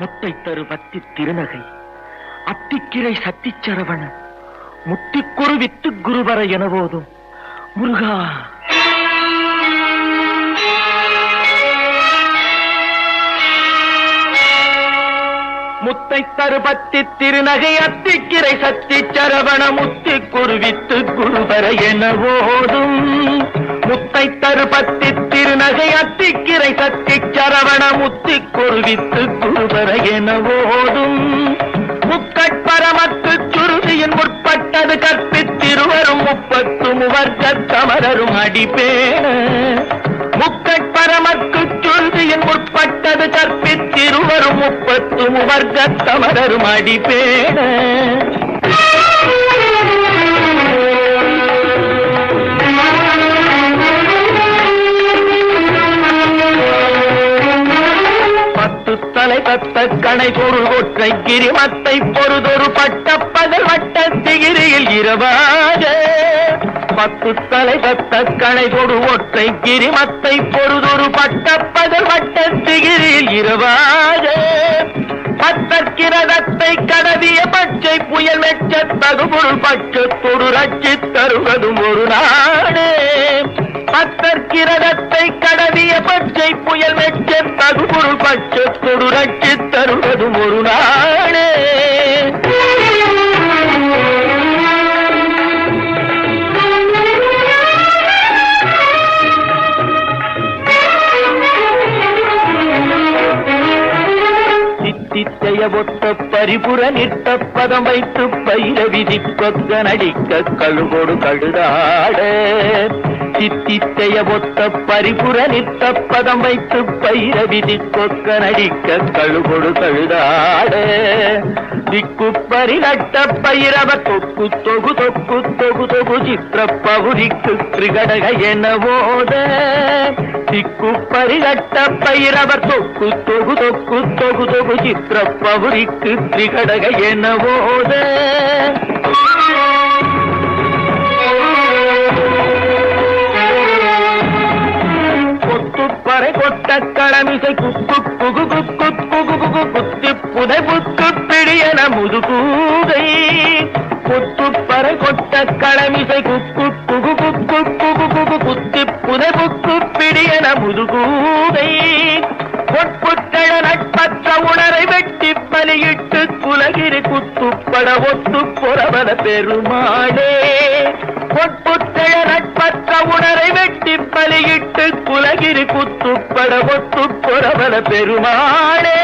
முத்தை தரு பத்தி திருநகை. அத்திக்கிரை சத்திச்சரவணன் முத்திக்குரு வித்து குருவர என போதும் முருகா முத்தை தருபத்தி திருநகை அத்திக்கிரை சத்தி சரவண முத்தி குருவித்து குருவர என ஓதும் முத்தை தருபத்தி திருநகை அத்திக்கிரை சத்தி சரவண முத்தி கொருவித்து குருவர என ஓடும் முக்கட்பரமத்து சுருதியின் முற்பட்டது கற்பித்திருவரும் முப்பத்து முவர்க்க கமரரும் அடிப்பேன. முக்கட்பரமக்கு சுருதியின் முற்பட்டது கற்பித்திருவரும் முப்பத்து முவர்க்க கமரரும் அடிப்பேன. தலை பொருள் ஒற்றை கிரிமத்தை பொறுதொரு பட்ட பகல் வட்ட திகிரியில் இரவாக. பத்து தலை பத்த கணை பொரு ஒற்றை கிரிமத்தை பொறுதொரு பட்ட பகல் வட்ட திகிரியில் இரவாக. பத்தற்கிரதத்தை கடவிய பச்சை புயல் மெச்ச தகுபொருள் பட்சத்தொரு ரட்சி தருவதும் ஒரு நாடே. அத்தற்கிரதத்தை கடவிய பச்சை புயல் மெச்ச தகுபொருள் பட்சத்தொடு ரட்சி தருவதும் ஒரு நாளே. சித்தித்தைய ஒத்த பரிபுர நிற்ற பதம் வைத்து பயிர விதி கொக்க நடிக்க கழுகோடு கழுதாட. பழைய பொத்த பரிபுர நிற்ற பதம் வைத்து பயிர விதி கொக்க நடிக்க கழுகோடு கழுதாட திக்கு பரிநட்ட பயிரவ தொக்கு தொகு தொக்கு தொகு தொகு சித்திர பகுதிக்கு திரிகடக என போத திக்கு பரிநட்ட பயிரவ தொக்கு தொகு தொக்கு தொகு தொகு சித்திர பகுதிக்கு திரிகடக என போத கொட்ட கடமிசை குகு குக்கு குகு குகு குத்தி புதை புத்து பிடியன முதுகூதை கொத்துப்பறை கொட்ட கடமிசை குக்கு குகு குக்கு குகு குகு குத்தி புதை புக்கு பிடியன முதுகூதை பொற்புத்தழ நட்பற்ற உணரை வெட்டி பலியிட்டு குலகிரி குத்துப்பட ஒத்து புறவன பெருமாளே. பொற்புத்தழ நட்பற்ற உணரை வெட்டி பலியிட்டு குலகிரி குத்துப்பட ஒத்து புறவல பெருமாளே